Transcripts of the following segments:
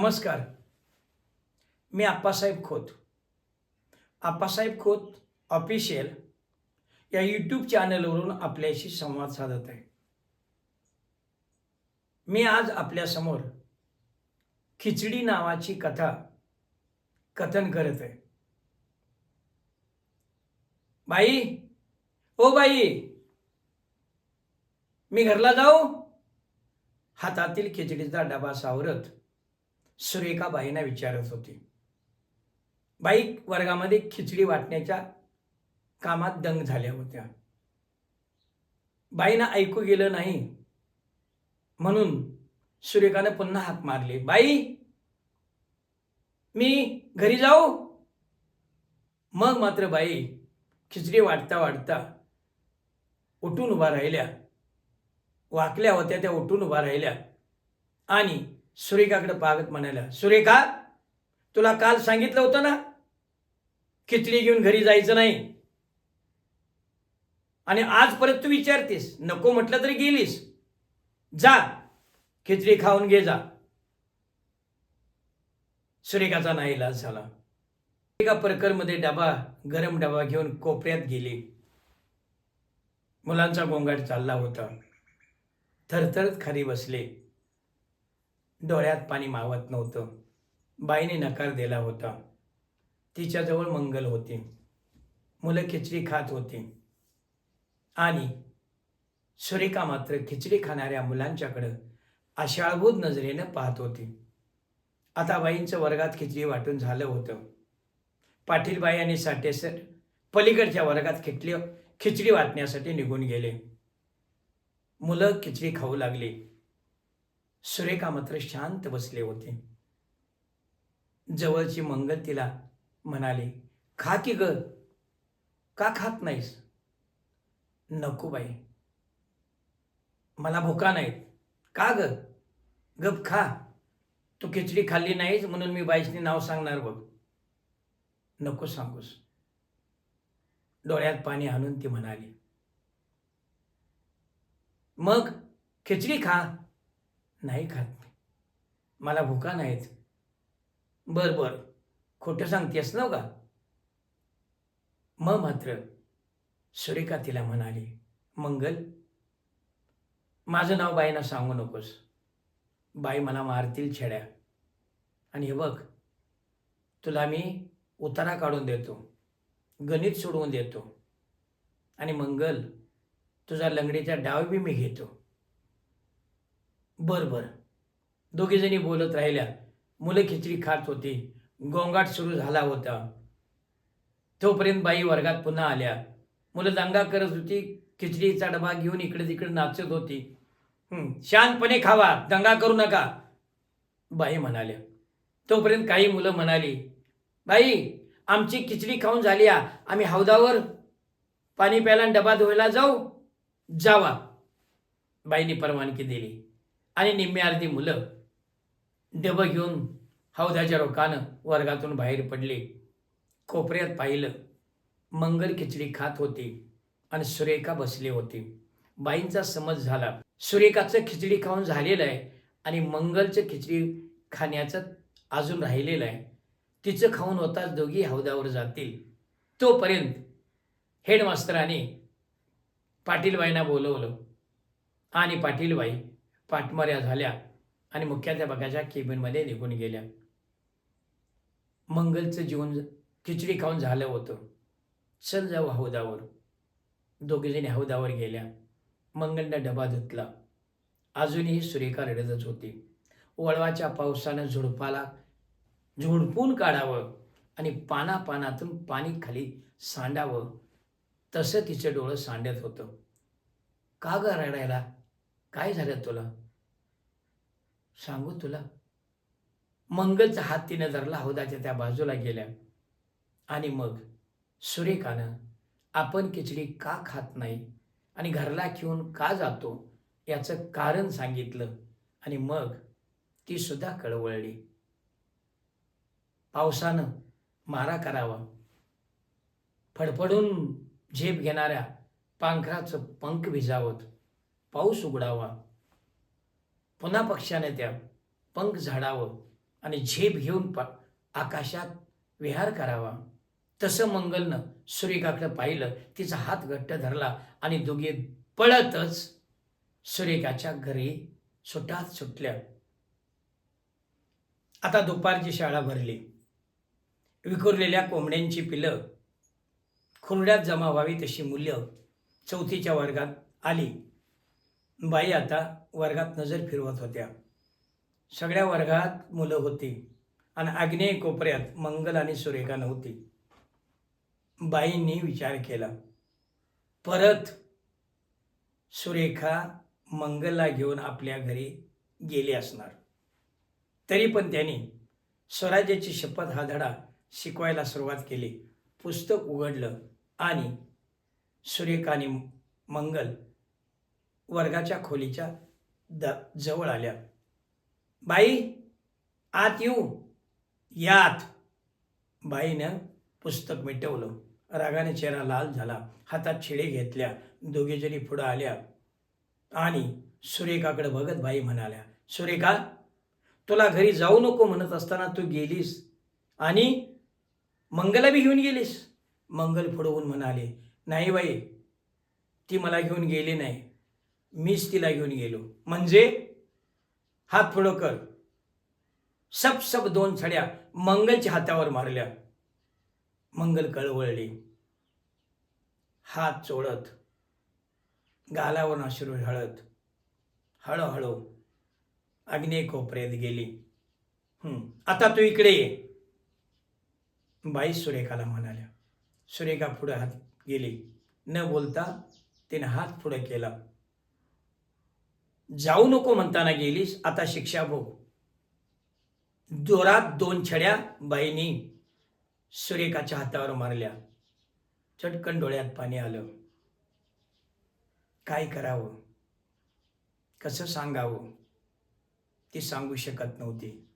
नमस्कार. मी आप्पासाहेब खोत. आप्पासाहेब खोत ऑफिशियल या यूट्यूब चॅनलवरून आपल्याशी संवाद साधत आहे. मी आज आपल्यासमोर खिचडी नावाची कथा कथन करत आहे. बाई ओ बाई मी घरला जाऊ? हातातील खिचडीचा डबा सावरत सुरेखाबाईंना विचारत होती. बाई वर्गामध्ये खिचडी वाटण्याच्या कामात दंग झाल्या होत्या. बाईंना ऐकू गेलं नाही. म्हणून सुरेखानं पुन्हा हाक मारली बाई मी घरी जाऊ? मग मात्र बाई खिचडी वाटता वाटता उठून उभा राहिल्या. वाकल्या होत्या त्या उठून उभा राहिल्या आणि सुरेखाकडे पाहत म्हणाल्या सुरेखा तुला काल सांगितलं होतं ना खिचडी घेऊन घरी जायचं नाही. आणि आज परत तू विचारतेस नको म्हटलं तरी गेलीस. जा खिचडी खाऊन घे जा. सुरेखाचा नाही इलाज झाला. एका परकरमध्ये डबा गरम डबा घेऊन कोपऱ्यात गेली. मुलांचा गोंगाट चालला होता. थरथरत खाली बसले. डोळ्यात पाणी मावत नव्हतं. बाईने नकार दिला होता. तिच्याजवळ मंगल होते. मुलं खिचडी खात होती. आणि सुरेखा मात्र खिचडी खाणाऱ्या मुलांच्याकडं आशाळभूत नजरेनं पाहत होती. आता बाईंचं वर्गात खिचडी वाटून झालं होतं. पाटीलबाई आणि साठेसर पलीकडच्या वर्गात खिचडी खिचडी वाटण्यासाठी निघून गेले. मुलं खिचडी खाऊ लागली. सुरेखा मात्र शांत बसले होते. जवळची मंगल तिला म्हणाली खा की ग. का खात नाहीस? नको बाई. मला भुका नाहीत. का ग? गप खा. तू खिचडी खाल्ली नाहीस म्हणून मी बाईसने नाव सांगणार बघ. नको सांगूस. डोळ्यात पाणी आणून ती म्हणाली मग खिचडी खा. नाही खात मी. मला भुका नाहीत. बर बर. खोटं सांगतेस ना का मग मात्र सुरेखा तिला म्हणाली मंगल माझं नाव बाईंना सांगू नकोस. बाई मला मारतील छेड्या. आणि हे बघ तुला मी उतारा काढून देतो. गणित सोडवून देतो. आणि मंगल तुझा लंगडीचा डाव बी मी घेतो. बर बर. दोघीजणी बोलत राहिल्या. मुलं खिचडी खात होती. गोंगाट सुरू झाला होता. तोपर्यंत बाई वर्गात पुन्हा आल्या. मुलं दंगा करत होती. खिचडीचा डबा घेऊन इकडे तिकडे नाचत होती. शांतपणे खावा. दंगा करू नका. बाई म्हणाल्या. तोपर्यंत काही मुलं म्हणाली बाई आमची खिचडी खाऊन झाली आ. आम्ही हौदावर पाणी प्यायला आणि डबा धुवायला जाऊ? जावा. बाईने परवानगी दिली. आणि निम्मे अर्धी मुलं डबं घेऊन हौदाच्या रोखानं वर्गातून बाहेर पडले. कोपऱ्यात पाहिलं मंगल खिचडी खात होती आणि सुरेखा बसली होती. बाईंचा समज झाला सुरेखाचं खिचडी खाऊन झालेलं आहे आणि मंगलचं खिचडी खाण्याचं अजून राहिलेलं आहे. तिचं खाऊन होताच दोघी हौदावर जातील. तोपर्यंत हेडमास्तराने पाटीलबाईंना बोलवलं आणि पाटीलबाई पाटमऱ्या झाल्या आणि मुख्याध्यापकाच्या केबिनमध्ये निघून गेल्या. मंगलचं जीवन खिचडी खाऊन झालं होतं. चल जाऊ हौदावर. दोघीजणी हौदावर गेल्या. मंगलनं डबा धुतला. अजूनही सुरेखा रडतच होती. वळवाच्या पावसानं झुडपाला झुडपून काढावं आणि पानापानातून पाणी खाली सांडावं तसं तिचं डोळं सांडत होतं. का ग रडायला? काय झालं तुला? सांगू तुला? मंगलचा हात तिनं धरला हौदाच्या त्या बाजूला गेल्या. आणि मग सुरेखानं आपण खिचडी का खात नाही आणि घरला घेऊन का जातो याचं कारण सांगितलं आणि मग ती सुद्धा कळवळली. पावसानं मारा करावा. फडफडून झेप घेणाऱ्या पांखराचं पंख भिजावत पाऊस उघडावा. पुन्हा पक्षाने त्या पंख झाडावं आणि झेप घेऊन पा आकाशात विहार करावा. तसं मंगलनं सूर्यकाकडं पाहिलं तिचा हात घट्ट धरला आणि दोघे पळतच सूर्यकाच्या घरी सुटात सुटल्या. आता दुपारची शाळा भरली. विखुरलेल्या कोंबड्यांची पिलं खुरड्यात जमा व्हावी तशी मुलं चौथीच्या वर्गात आली. बाई आता वर्गात नजर फिरवत होत्या. सगळ्या वर्गात मुलं होती आणि आग्नेय कोपऱ्यात मंगल आणि सुरेखा नव्हती. बाईंनी विचार केला परत सुरेखा मंगलला घेऊन आपल्या घरी गेली असणार. तरी पण त्यांनी स्वराज्याची शपथ हा धडा शिकवायला सुरुवात केली. पुस्तक उघडलं आणि सुरेखा आणि मंगल वर्गाच्या खोलीच्या द जवळ आल्या. बाई आत येऊ. यात. बाईनं पुस्तक मिटवलं. रागाने चेहरा लाल झाला. हातात छिडे घेतल्या. दोघेजणी पुढं आल्या आणि सुरेखाकडे बघत बाई म्हणाल्या सुरेखा तुला घरी जाऊ नको म्हणत असताना तू गेलीस आणि मंगला बी घेऊन गेलीस. मंगल फुडवून म्हणाले नाही बाई ती मला घेऊन गेली नाही. मीच तिला घेऊन गेलो. म्हणजे? हात पुढं कर. सब सब दोन छड्या मंगलच्या हातावर मारल्या. मंगल कळवळली. हात चोळत. गालावर अश्रू हळत. हळूहळू. अग्नेय कोपऱ्यात गेली आता तू इकडे ये. बाई सुरेखाला म्हणाल्या. सुरेखा पुढे हात गेली. न बोलता तिने हात पुढे केला. जाऊ नको म्हणताना गेलीस आता शिक्षा भोग. जोरात दोन छड्या बाईनी सुरेखाच्या हातावर मारल्या. चटकन डोळ्यात पाणी आलं. काय करावं? कसं सांगावं? ती सांगू शकत नव्हती.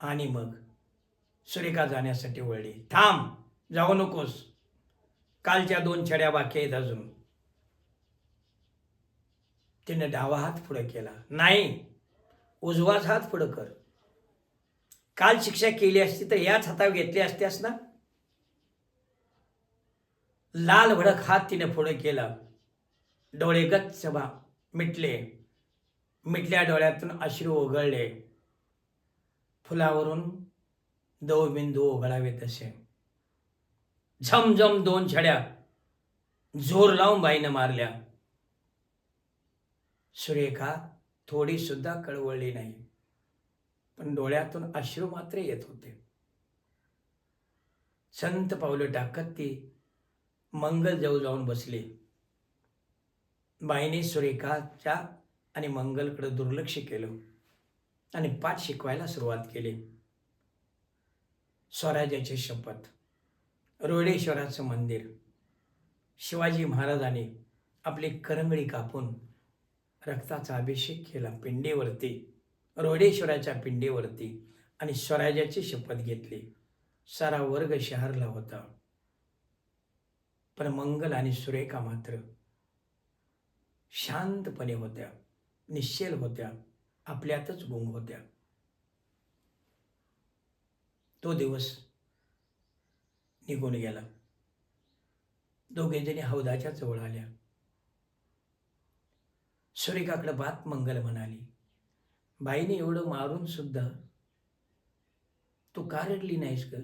आणि मग सुरेखा जाण्यासाठी वळली. थांब जाऊ नकोस. कालच्या दोन छड्या बाकी आहेत अजून. तिने डावा हात पुढे केला. नाही उजवाच हात पुढं कर. काल शिक्षा केली असती तर याच हातावर घेतली असत्यास ना? लाल भडक हात तिने पुढे केला. डोळे गच्च मिटले. मिटल्या डोळ्यातून अश्रू ओघळले. फुलावरून दवबिंदू ओघळावे तसे. झमझम दोन छड्या जोर लावून बाईनं मारल्या. सुरेखा थोडी सुद्धा कळवळली नाही. पण डोळ्यातून अश्रू मात्र येत होते. संत पावलं टाकत ती मंगल जवळ जाऊन बसली. बाईने सुरेखाच्या आणि मंगलकडे दुर्लक्ष केलं आणि पाठ शिकवायला सुरुवात केली. स्वराज्याची शपथ रोडेश्वराचं मंदिर शिवाजी महाराजांनी आपली करंगळी कापून रक्ताचा अभिषेक केला पिंडीवरती रोडेश्वराच्या पिंडीवरती आणि स्वराज्याची शपथ घेतली. सारा वर्ग शहरला होता. पण मंगल आणि सुरेखा मात्र शांतपणे होत्या निश्चल होत्या आपल्यातच गुंग होत्या. तो दिवस निघून गेला. दोघेजणी हौदाच्या जवळ आल्या. सुरेखाकडं बात मंगल म्हणाली बाईने एवढं मारून सुद्धा तू का रडली नाहीस ग?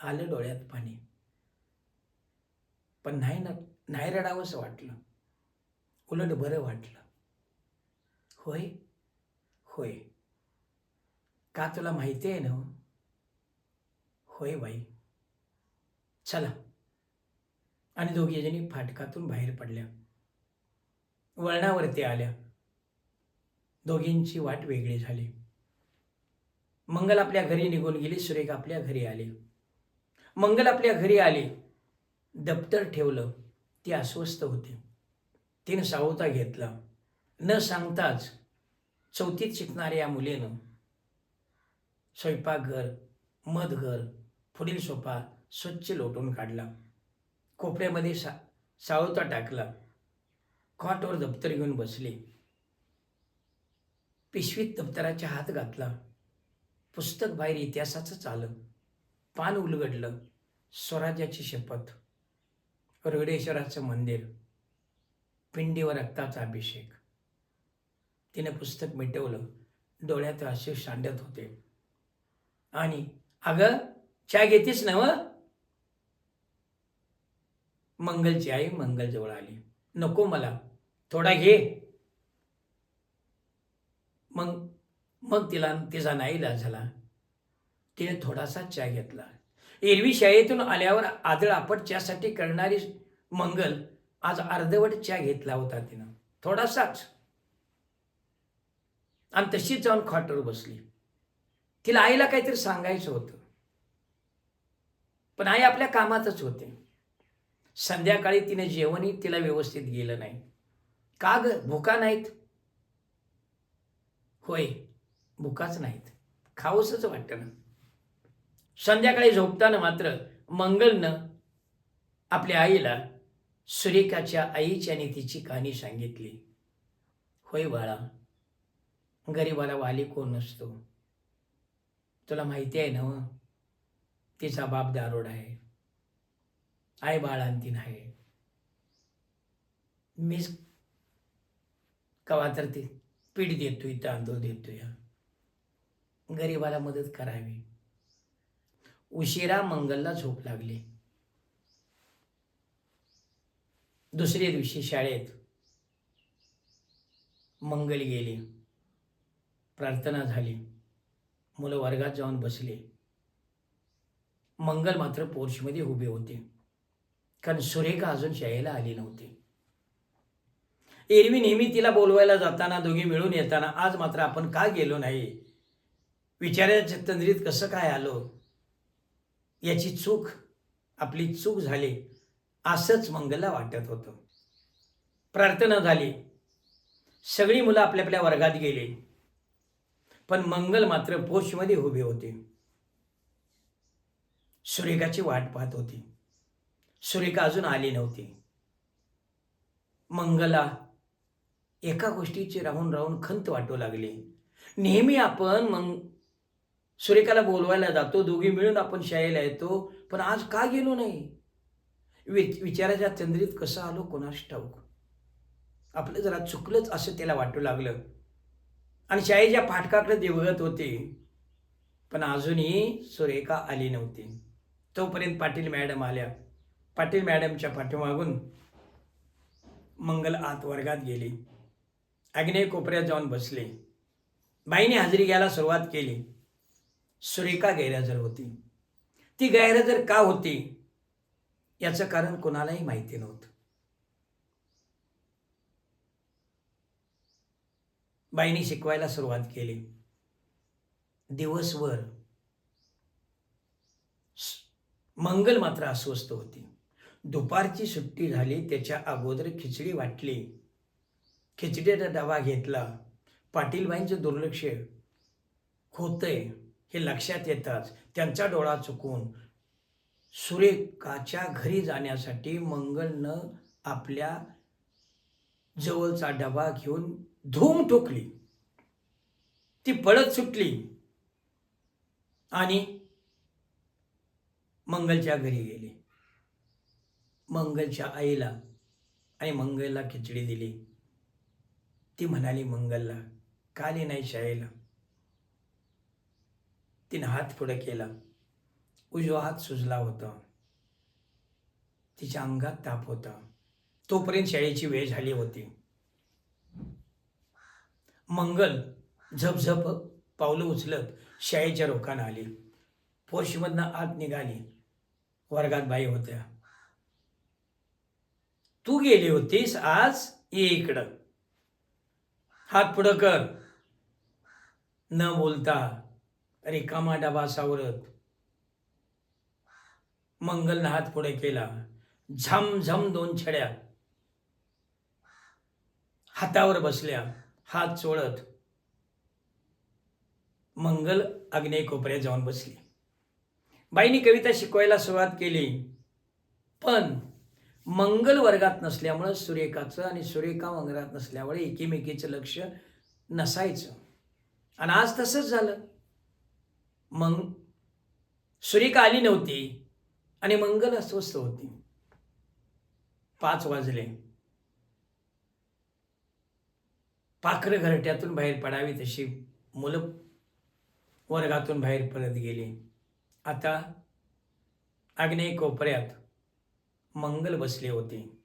आलं डोळ्यात पाणी. पण नाही ना नाही रडावंसं वाटलं. उलट बरं वाटलं. होय होय. का तुला माहिती आहे ना होय बाई. चला. आणि दोघीजणी फाटकातून बाहेर पडल्या. वळणावरती आल्या. दोघींची वाट वेगळी झाली. मंगल आपल्या घरी निघून गेली सुरेख आपल्या घरी आली. मंगल आपल्या घरी आली. दप्तर ठेवलं. ती अस्वस्थ होती. तिनं सावता घेतला. न सांगताच चौथीत शिकणाऱ्या या मुलीनं स्वयंपाकघर मधघर पुढील सोपा स्वच्छ लोटून काढला. कोपऱ्यामध्ये सा सावता टाकला. कॉटवर दप्तर घेऊन बसले. पिशवीत दप्तराच्या हात घातला. पुस्तक बाहेर इतिहासाचं आलं पान उलगडलं. स्वराज्याची शपथ. रगडेश्वराचं मंदिर. पिंडीवर रक्ताचा अभिषेक. तिने पुस्तक मिटवलं. डोळ्यात असे सांडत होते. आणि अगं चहा घेतीस नव मंगलची आई मंगलजवळ आली. नको मला. थोडा घे. मग मग तिला तिचा नाईलाज झाला. तिने थोडासा चहा घेतला. एरवी शाळेतून आल्यावर आदळ आपट चहासाठी करणारी मंगल आज अर्धवट चहा घेतला होता तिनं. थोडासाच. आणि तशीच जाऊन खाटवर बसली. तिला आईला काहीतरी सांगायचं होतं. पण आई आपल्या कामातच होते. संध्याकाळी तिने जेवणही तिला व्यवस्थित गेलं नाही. का ग भुका नाहीत. होय भुकाच नाहीत. खाऊसच वाटतं ना. संध्याकाळी झोपताना मात्र मंगलनं आपल्या आईला सुरेखाच्या आईची आणि तिची कहाणी सांगितली. होय बाळा गरीबाला वाली कोण नसतो? तुला माहिती आहे ना तिचा बाप दारोड आहे. आई बाळांतीन आहे. मीच कवा तर ते पीठ देतोय तांदूळ देतोय. गरीबाला मदत करावी. उशिरा मंगलला झोप लागली. दुसऱ्या दिवशी शाळेत मंगल गेले. प्रार्थना झाली. मुलं वर्गात जाऊन बसले. मंगल मात्र पोर्चमध्ये उभे होते. कारण सुरेखा अजून शाळेला आली नव्हती. एरवी नेहमी तिला बोलवायला जाताना दोघी मिळून येताना आज मात्र आपण का गेलो नाही? विचाराच्या तंद्रीत कसं काय आलो? याची चूक आपली चूक झाली असंच मंगलला वाटत होतं. प्रार्थना झाली. सगळी मुलं आपल्या आपल्या वर्गात गेली. पण मंगल मात्र पोषमध्ये उभे होते. सुरेखाची वाट पाहत होती. सुरेखा अजून आली नव्हती. मंगला एका गोष्टीची राहून राहून खंत वाटू लागली. नेहमी आपण मग सुरेखाला बोलवायला जातो दोघी मिळून आपण शाळेला येतो पण आज का गेलो नाही? विच विचाराच्या चंद्रीत कसं आलो कोणास ठाऊक? आपलं जरा चुकलंच असं त्याला वाटू लागलं. आणि शाळेच्या फाटकाकडे देवगत होते. पण अजूनही सुरेखा आली नव्हती. तोपर्यंत पाटील मॅडम आल्या. पाटील मॅडमच्या पाठीमागून मंगल आत वर्गात गेली. अग्नेय कोपऱ्यात जाऊन बसले. बाईने हजेरी घ्यायला सुरुवात केली. सुरेखा गैरहजर होती. ती गैरहजर का होती? याचं कारण कोणालाही माहिती नव्हतं. बाईने शिकवायला सुरुवात केली. दिवसभर मंगल मात्र अस्वस्थ होती. दुपारची सुट्टी झाली त्याच्या अगोदर खिचडी वाटली. खिचडीचा डबा घेतला. पाटीलबाईंचं दुर्लक्ष होतंय हे लक्षात येताच त्यांचा डोळा चुकून सुरेखाच्या घरी जाण्यासाठी मंगलनं आपल्या जवळचा डबा घेऊन धूम ठोकली. ती पळत सुटली आणि मंगलच्या घरी गेली. मंगलच्या आईला आणि मंगलला खिचडी दिली. ती म्हणाली मंगलला काली नाही शाळेला. तिनं हात पुढे केला. उजवा हात सुजला होता. तिच्या अंगात ताप होता. तोपर्यंत शाळेची वेळ झाली होती. मंगल झपझप पावलं उचलत शाळेच्या रोखानं आली. पोर्शमधनं आत निघाली. वर्गात बाई होत्या. तू गेली होतीस आज ये इकडं. हात पुढं कर. न बोलता रिकामा डबा सावरत. मंगलनं हात पुढे केला. झम झम दोन छड्या. हातावर बसल्या. हात चोळत. मंगल अग्नेय कोपऱ्यात जाऊन बसली. बाईंनी कविता शिकवायला सुरुवात केली. पण मंगल वर्गात नसल्यामुळं सुरेखाचं आणि सुरेखा वर्गात नसल्यामुळे एकीमेकीचं लक्ष नसायचं. आणि आज तसंच झालं. मग सुरेखा आली नव्हती आणि मंगल अस्वस्थ होती. पाच वाजले. पाखरं घरट्यातून बाहेर पडावी तशी मुलं वर्गातून बाहेर परत गेली. आता आग्नेय कोपऱ्यात मंगल बसले होते.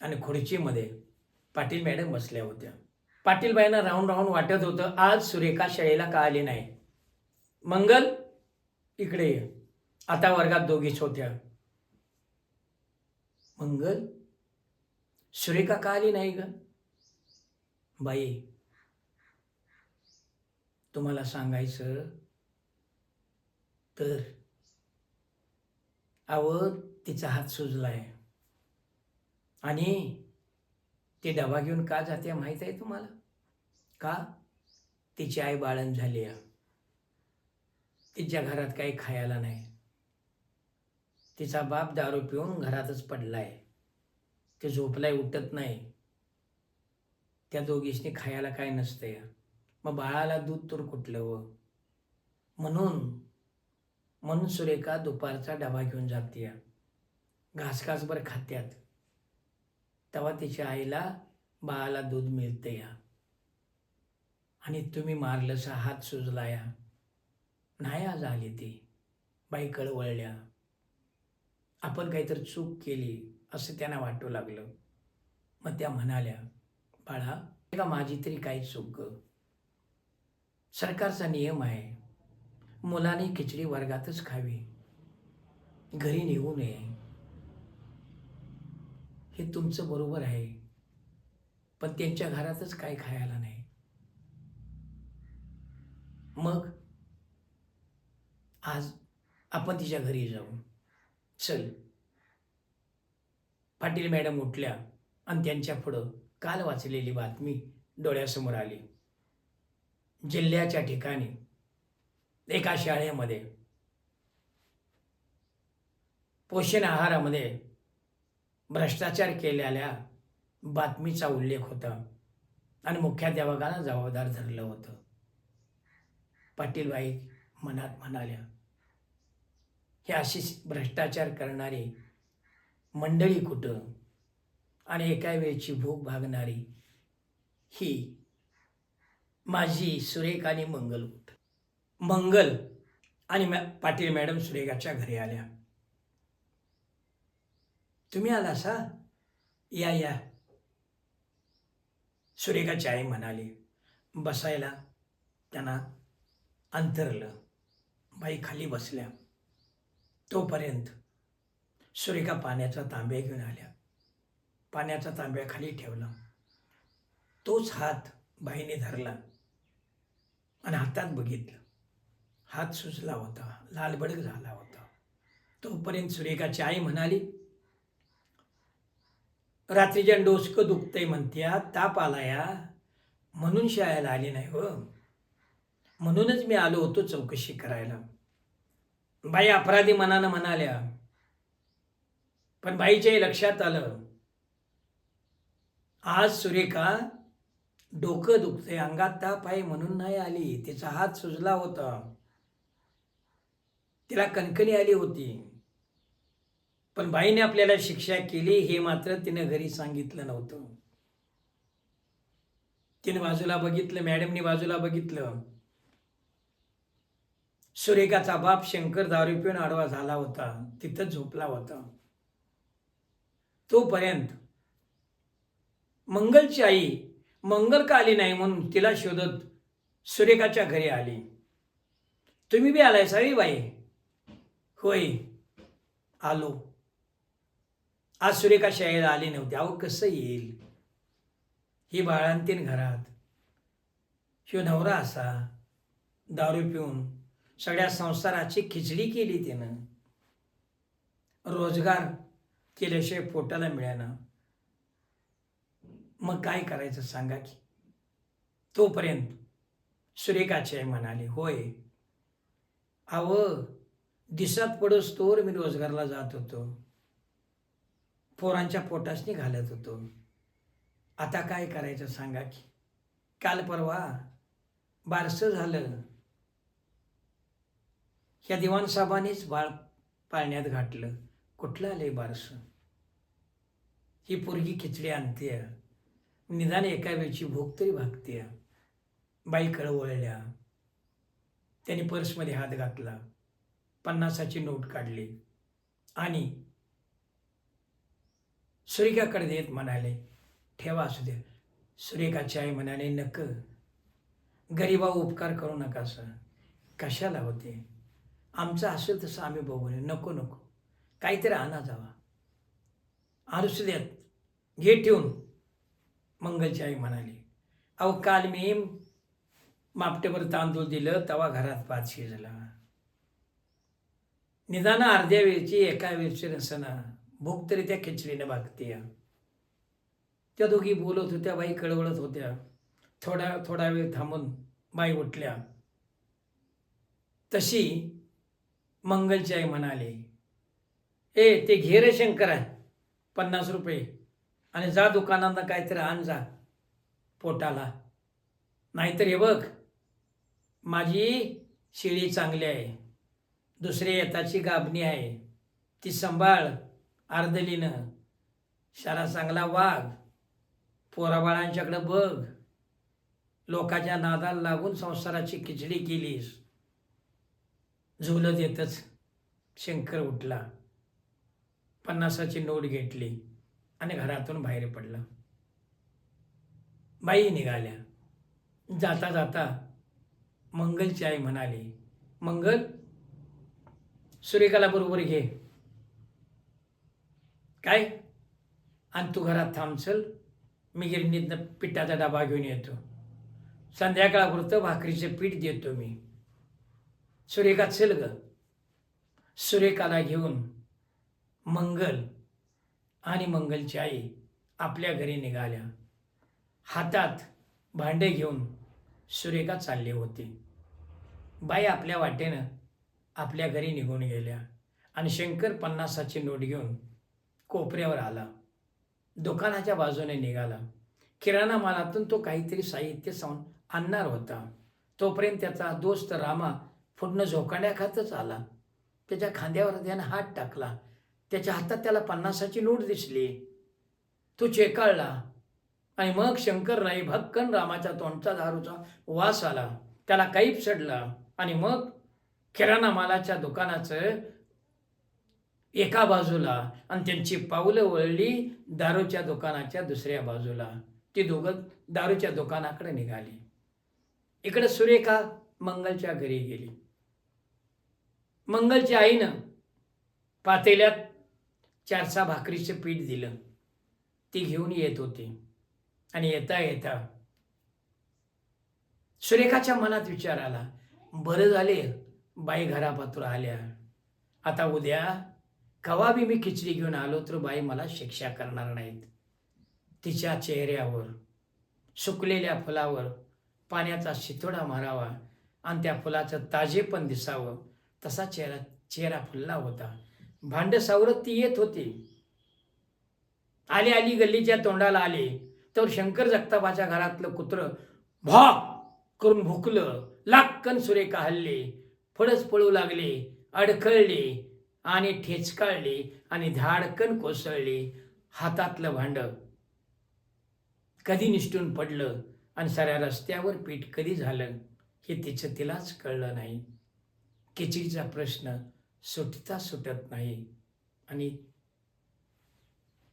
आणि खुर्चीमध्ये पाटील मॅडम बसल्या होत्या. पाटीलबाईंना राहून राहून वाटत होतं आज सुरेखा शाळेला का आली नाही? मंगल इकडे ये. आता वर्गात दोघीच होत्या. मंगल सुरेखा का आली नाही ग? बाई तुम्हाला सांगायचं तर अहो तिचा हात सुजलाय. आणि ती डबा घेऊन का जाते माहीत आहे तुम्हाला? का? तिची आई बाळण झाली आहे. तिच्या घरात काही खायला नाही. तिचा बाप दारू पिऊन घरातच पडलाय. ते झोपलाय उठत नाही. त्या दोघींनी खायला काय नसतंय. मग बाळाला दूध तर कुठलं व? म्हणून म्हणून सुरेखा दुपारचा डबा घेऊन जाते घासघासभर खात्यात. तेव्हा तिच्या आईला बाळाला दूध मिळते या आणि तुम्ही मारलंसा हात सुजला या नाही आज आली ती. बाई कळवळल्या. आपण काहीतरी चूक केली असं त्यांना वाटू लागलं. मग त्या म्हणाल्या बाळा का माझी तरी काही चूक सरकारचा नियम आहे. मुलाने खिचडी वर्गातच खावी. घरी नेऊ नये. हे तुमचं बरोबर आहे. पण त्यांच्या घरातच काय खायला नाही. मग आज आपण तिच्या घरी जाऊ. चल. पाटील मॅडम उठल्या आणि त्यांच्या पुढं काल वाचलेली बातमी डोळ्यासमोर आली. जिल्ह्याच्या ठिकाणी एका शाळेमध्ये. पोषण आहारामध्ये भ्रष्टाचार केलेल्या बातमीचा उल्लेख होता आणि मुख्याध्यापकांना जबाबदार धरलं होतं. पाटीलबाई मनात म्हणाल्या हे अशी भ्रष्टाचार करणारी मंडळी कुठं? आणि एका वेळची भूक भागणारी ही माझी सुरेख आणि मंगल कुठं मंगल आणि मॅ पाटील मॅडम सुरेगाच्या घरी आल्या. तुम्ही आला सा या या. सुरेगाची आई म्हणाली बसायला. त्यांना अंतरलं बाई खाली बसल्या. तोपर्यंत सुरेखा पाण्याचा तांब्या घेऊन आल्या. पाण्याचा तांब्या खाली ठेवला. तोच हात बाईने धरला आणि हातात बघितलं. हात सुजला होता लालबडक झाला होता. तोपर्यंत सुरेखाची आई म्हणाली रात्रीच्या डोसकं दुखतंय म्हणत्या ताप आला या म्हणून शाळेला आली नाही हो. म्हणूनच मी आलो होतो चौकशी करायला. बाई अपराधी मनानं म्हणाल्या पण बाईच्याही लक्षात आलं आज सुरेखा डोकं दुखते अंगात ताप आहे म्हणून नाही आली. तिचा हात सुजला होता. तिला कणकणी आली होती. पण बाईने आपल्याला शिक्षा केली हे मात्र तिनं घरी सांगितलं नव्हतं. तिने बाजूला बघितलं मॅडमनी बाजूला बघितलं. सुरेखाचा बाप शंकर दारू पिऊन आडवा झाला होता तिथं झोपला होता. तोपर्यंत मंगलची आई मंगल का आली नाही? म्हणून तिला शोधत सुरेखाच्या घरी आली. तुम्ही बी आलाय सावी बाई? होय. आलो. आज सुरेखा शाळेला आली नव्हती. अहो कसं येईल? ही बाळांतीन घरात. शिव नवरा असा. दारू पिऊन सगळ्या संसाराची खिचडी केली तिनं. रोजगार केल्याशिवाय पोटाला मिळेना. मग काय करायचं सांगा की? तोपर्यंत सुरेखाची आई म्हणाली होय. अव दिसात पडोस तोवर मी रोजगारला जात होतो. पोरांच्या पोटासनी घालत होतो. आता काय करायचं सांगा की? काल परवा बारसं झालं. या दिवाणसाहेबांनीच बाळ पाळण्यात घातलं. कुठलं आलंय बारसं? ही पोरगी खिचडी आणते निदान एका वेळची भूक तरी भागते बाई कळवळल्या. त्यांनी पर्समध्ये हात घातला. पन्नासाची नोट काढली. आणि सुरेखाकडे देत म्हणाले ठेवा असू दे सुरेखाची आई म्हणाले नक. गरीबा उपकार करू नका सर. कशाला होते? आमचं असेल तसं आम्ही बघू नये नको नको. काहीतरी आणा जावा. आणूच देत घे ठेवून. मंगलची आई म्हणाली अहो काल मी मापटेवर तांदूळ दिलं तवा घरात पाच शिजला. निदान अर्ध्या वेळची एका वेळची नसना भूक तरी त्या खिचडीनं भागते त्या दोघी बोलत होत्या बाई कळवळत होत्या. थोडा थोडा वेळ थांबून बाई उठल्या. तशी मंगलची आई म्हणाली ए ते घे रे शंकरा पन्नास रुपये. आणि जा दुकानांना काहीतरी आण जा पोटाला. नाहीतर हे बघ माझी शेळी चांगली आहे. दुसऱ्या येताची गाभणी आहे. ती सांभाळ आर्दलीनं. शाळा चांगला वाघ. पोराबाळांच्याकडं बघ. लोकाच्या नादाला लागून संसाराची खिचडी केलीस. झुलत येतच शंकर उठला. पन्नासाची नोट घेतली आणि घरातून बाहेर पडला. बाई निघाल्या. जाता जाता मंगलची आई म्हणाली मंगल सुरेखाला बरोबर घे. काय? आणि तू घरात थांब चल. मी गिरणीतनं पिठाचा डबा घेऊन येतो. संध्याकाळपुरतं भाकरीचं पीठ देतो मी. सुरेखा चल ग. सुरेखाला घेऊन मंगल आणि मंगलची आई आपल्या घरी निघाल्या. हातात भांडे घेऊन सुरेखा चालली होती. बाई आपल्या वाटेनं आपल्या घरी निघून गेल्या आणि शंकर पन्नासाची नोट घेऊन कोपऱ्यावर आला. दुकानाच्या बाजूने निघाला. किराणा मालातून तो काहीतरी साहित्य साऊन आणणार होता. तोपर्यंत त्याचा दोस्त रामा पूर्ण झोकाण्याखातच आला. त्याच्या खांद्यावर त्यानं हात टाकला. त्याच्या हातात त्याला पन्नासाची नोट दिसली. तो चेकाळला आणि मग शंकर नाही भक्कन रामाच्या तोंडचा दारूचा वास आला. त्याला कैप चढला आणि मग किराणा मालाच्या दुकानाचं एका बाजूला आणि त्यांची पावलं वळली दारूच्या दुकानाच्या दुसऱ्या बाजूला. ती दोघं दारूच्या दुकानाकडे निघाली. इकडे सुरेखा मंगलच्या घरी गेली. मंगलच्या आईनं पातेल्यात चारसा भाकरीचं पीठ दिलं. ती घेऊन येत होती. आणि येता येता सुरेखाच्या मनात विचार आला बरं झाले बाई घरापातूर आल्या. आता उद्या कवा बी मी खिचडी घेऊन आलो तर बाई मला शिक्षा करणार नाहीत. तिच्या चेहऱ्यावर सुकलेल्या फुलावर पाण्याचा शितोडा मारावा आणि त्या फुलाचं ताजेपण दिसावं तसा चेहरा चेहरा फुलला होता. भांड सावरत ती येत होती. आली आली गल्लीच्या तोंडाला आले. तर शंकर जगतापाच्या घरातलं कुत्रं भा करून भुकलं. लाक्कन सुरेखा हल्ली. फळच पळू लागले अडखळली आणि ठेचकाळले आणि धाडकन कोसळले हातातलं भांड. कधी निष्ठून पडलं आणि साऱ्या रस्त्यावर पीठ कधी झालं हे तिचं तिलाच कळलं नाही. खिचडीचा प्रश्न सुटता सुटत नाही आणि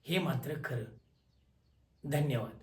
हे मात्र खरं. धन्यवाद.